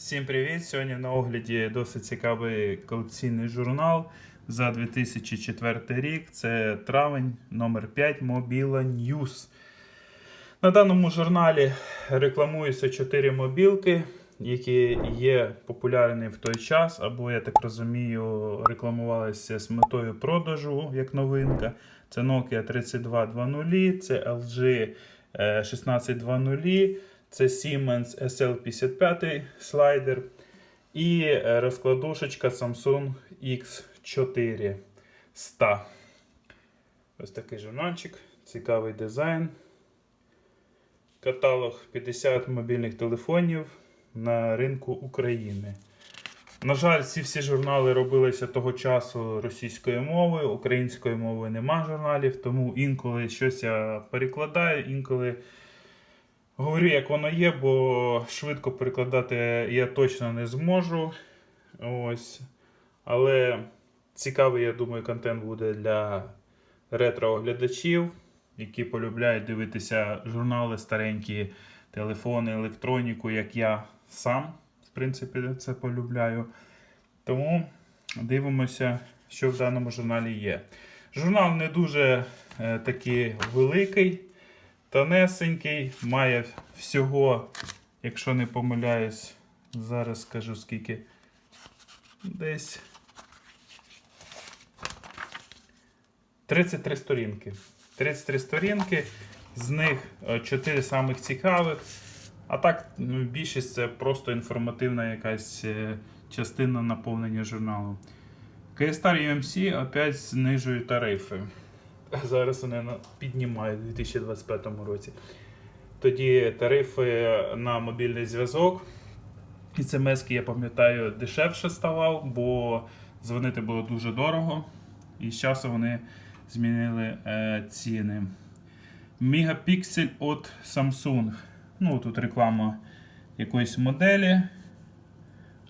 Всім привіт! Сьогодні на огляді досить цікавий колекційний журнал за 2004 рік. Це травень номер 5 Mobila News. На даному журналі рекламуються 4 мобілки, які є популярні в той час, або, я так розумію, рекламувалися з метою продажу як новинка. Це Nokia 3220, це LG е, 1620, це Siemens SL55 слайдер і е, розкладушечка Samsung X4 100. Ось такий журнальчик, цікавий дизайн. Каталог 50 мобільних телефонів на ринку України. На жаль, ці всі журнали робилися того часу російською мовою, українською мовою нема журналів, тому інколи щось я перекладаю, інколи говорю, як воно є, бо швидко перекладати я точно не зможу. Ось. Але цікавий, я думаю, контент буде для ретро-глядачів, які полюбляють дивитися журнали, старенькі телефони, електроніку, як я сам, в принципі, це полюбляю. Тому дивимося, що в даному журналі є. Журнал не дуже е, такий великий, тонесенький, має всього, якщо не помиляюсь, зараз скажу скільки. Десь 33 сторінки. 33 сторінки, з них 4 самих цікавих. А так, ну, більшість це просто інформативна якась е, частина наповнення журналу. Kyostar UMC опять знижує тарифи. Зараз вони піднімають у 2025 році. Тоді тарифи на мобільний зв'язок. І смс, я пам'ятаю, дешевше ставав, бо дзвонити було дуже дорого. І з часу вони змінили е, ціни. Мегапіксель від Samsung. Ну, тут реклама якоїсь моделі.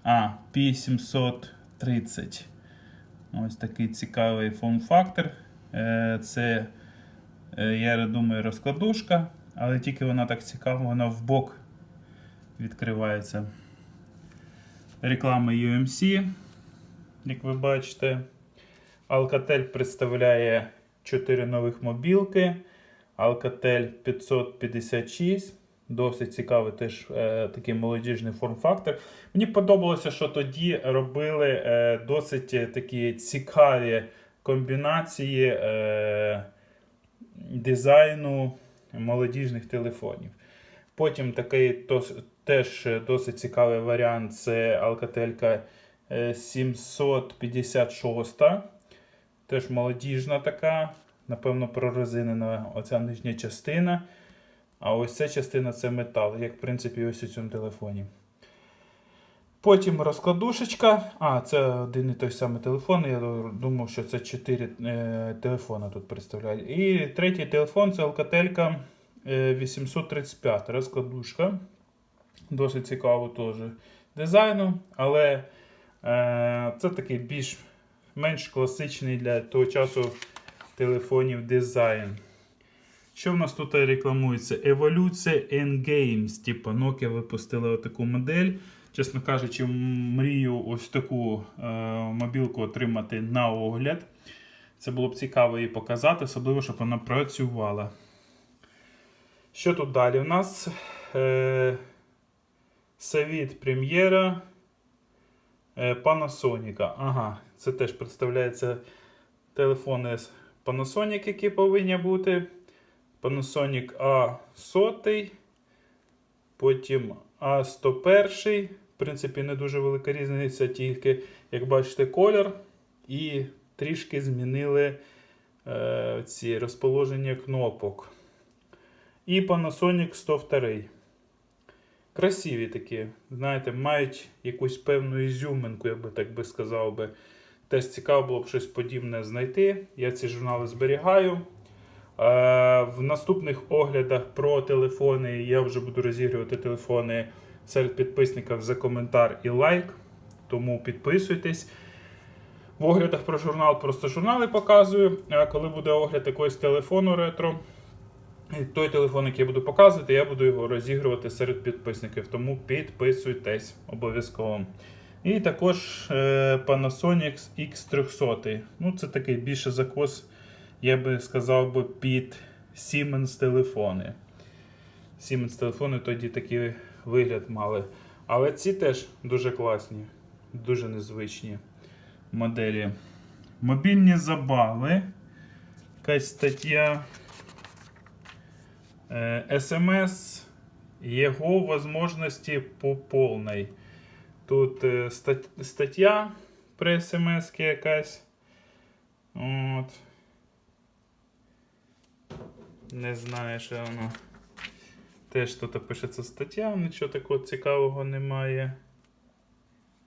А, P730. Ось такий цікавий форм-фактор. Е, Це, е, я думаю, розкладушка, але тільки вона так цікава, вона в бок відкривається. Реклама UMC, як ви бачите. Alcatel представляє 4 нових мобілки. Alcatel 556. Досить цікавий теж е, такий молодіжний форм-фактор. Мені подобалося, що тоді робили е, досить е, такі цікаві комбінації е, дизайну молодіжних телефонів. Потім такий тос, теж досить цікавий варіант це Alcatel е, 756. Теж молодіжна така, напевно, прорезинена оця нижня частина. А ось ця частина це метал, як в принципі ось у цьому телефоні. Потім розкладушечка. А, це один і той самий телефон. Я думав, що це 4 е, телефона тут представляють. І третій телефон це Alcatel е, 835 розкладушка. Досить цікаво теж дизайну, але е, це такий більш менш класичний для того часу телефонів дизайн. Що в нас тут рекламується? Еволюція N-Games. Типу Nokia випустила таку модель. Чесно кажучи, мрію ось таку е, мобілку отримати на огляд. Це було б цікаво її показати, особливо, щоб вона працювала. Що тут далі? У нас е, Savit прем'єра е, Panasonic. Ага, це теж представляється телефони з Panasonic, які повинні бути. Panasonic A100, потім A101. В принципі, не дуже велика різниця, тільки, як бачите, колір. І трішки змінили е, ці розположення кнопок. І Panasonic 102. Красиві такі, знаєте, мають якусь певну ізюминку, я би так би сказав би. Теж цікаво було б щось подібне знайти. Я ці журнали зберігаю. Е, В наступних оглядах про телефони я вже буду розігрувати телефони серед підписників за коментар і лайк. Тому підписуйтесь. В оглядах про журнал просто журнали показую. А коли буде огляд якогось телефону ретро, той телефон, який я буду показувати, я буду його розігрувати серед підписників. Тому підписуйтесь обов'язково. І також е, Panasonic X300. Ну, це такий більше закос, я би сказав би, під Siemens телефони. Siemens телефони тоді такий вигляд мали. Але ці теж дуже класні, дуже незвичні моделі. Мобільні забави. Якась стаття. Е, СМС його возможності по повній. Тут е, стаття про смс якась. От. Не знаю, що воно. Теж тут пишеться стаття, нічого такого цікавого немає.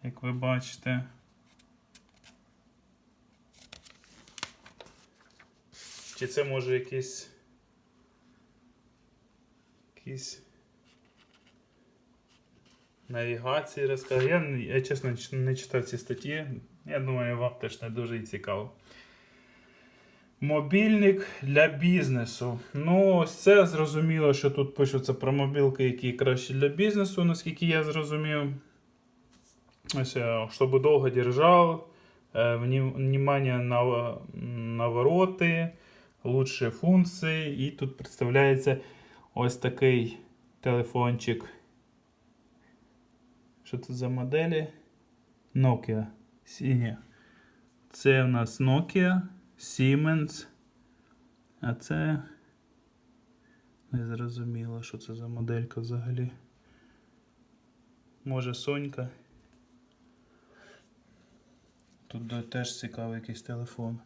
Як ви бачите. Чи це може якийсь. Якісь навігації розкази. Я, я чесно не читав ці статті. Я думаю, вам теж не дуже і цікаво. Мобільник для бізнесу. Ну, ось це зрозуміло, що тут пишуться про мобілки, які краще для бізнесу, наскільки я зрозумів. Ось, е, щоб довго держав, е, внимание на навороти, лучші функції. І тут представляється ось такий телефончик. Що це за моделі? Nokia. Сіня. Це в нас Nokia, Siemens. А це. Не зрозуміло, що це за моделька взагалі. Може Сонька. Тут теж цікавий якийсь телефон.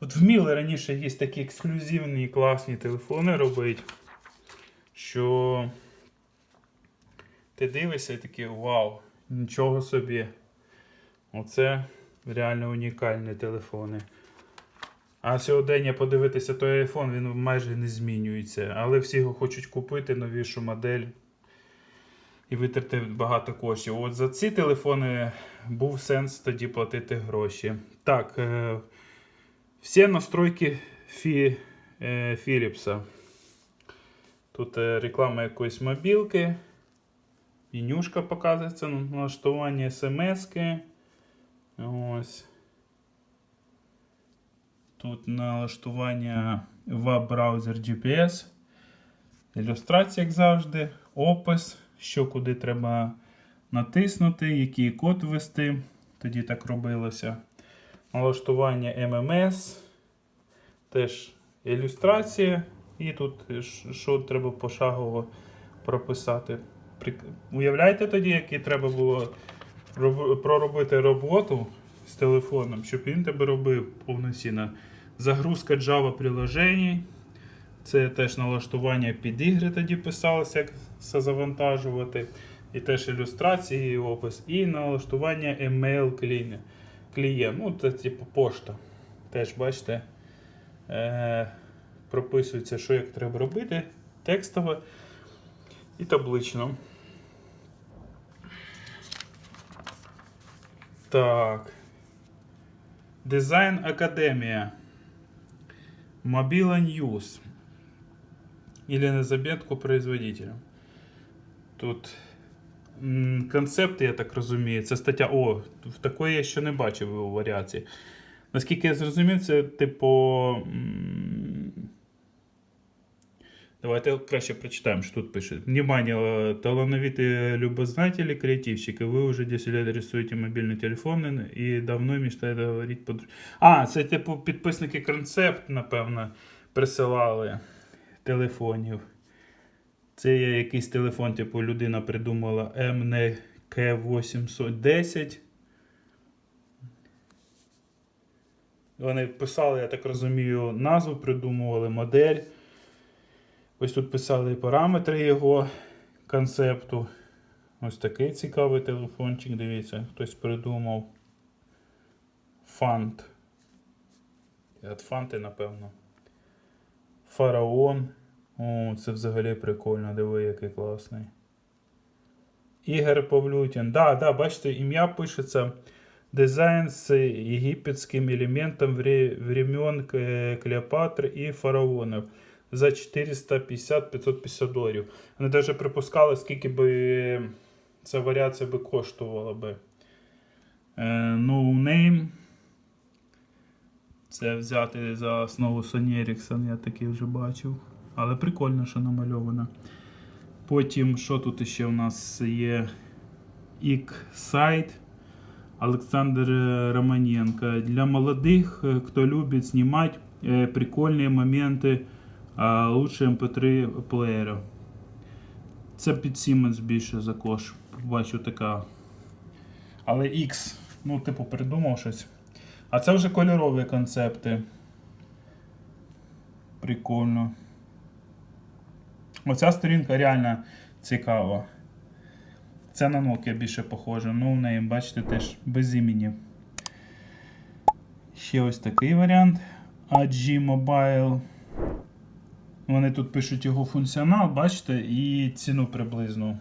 От вміли раніше якісь такі ексклюзивні класні телефони робити, що ти дивишся і такий вау, нічого собі. Оце реально унікальні телефони. А сьогодні подивитися той iPhone, він майже не змінюється. Але всі його хочуть купити новішу модель і витрати багато коштів. От за ці телефони був сенс тоді платити гроші. Так, е, всі настройки Фі, е, Philips. Тут е, реклама якоїсь мобілки. Менюшка показується, ну, налаштування смс-ки. Ось. Тут налаштування веб-браузер GPS. Ілюстрація, як завжди, опис, що куди треба натиснути, який код ввести. Тоді так робилося. Налаштування MMS. Теж ілюстрація. І тут що треба пошагово прописати. Уявляєте тоді, які треба було проробити роботу з телефоном, щоб він тебе робив повноцінно. Загрузка Java приложень. Це теж налаштування під ігри тоді писалося, як все завантажувати. І теж ілюстрації, і опис. І налаштування email клієнт. Ну, це типу пошта. Теж бачите, е- прописується, що як треба робити. Текстово і таблично. Так. Дизайн Академія. Mobila News. Или на заметку производителя. Тут концепт, я так розумію, це стаття. О, в такої я ще не бачив у варіації. Наскільки я зрозумів, це типу. м, Давайте краще прочитаем, что тут пишет. Внимание, э, талановитые любознатели, креативщики, вы уже 10 лет рисуете мобильные телефоны и давно мечтаєте говорити по А, це типу підписники концепт, напевно, присилали телефонів. Це є якийсь телефон, типу людина придумала MNK 810. Вони писали, я так розумію, назву, придумували модель. Ось тут писали параметри його концепту. Ось такий цікавий телефончик, дивіться, хтось придумав. Фант. Фанти, напевно. Фараон. О, це взагалі прикольно, диви, який класний. Ігор Павлютін. Да, да, бачите, ім'я пишеться. Дизайн з єгипетським елементом вре- времен Клеопатри і фараонів за 450-550 доларів. Вони навіть припускали, скільки би ця варіація би коштувала би. Е, no name. Це взяти за основу Sony Ericsson, я такий вже бачив. Але прикольно, що намальовано. Потім, що тут ще у нас є? Ік-сайт. Олександр е, Романенко. Для молодих, е, кто любит снимать э, прикольные моменты, лучше MP3 плеєрів. Це під Siemens більше за кош. Бачу така. Але X, ну, типу, придумав щось. А це вже кольорові концепти. Прикольно. Оця сторінка реально цікава. Це на Nokia більше похоже. Ну, в неї, бачите, теж без імені. Ще ось такий варіант. AG Mobile. Вони тут пишуть його функціонал, бачите, і ціну приблизно.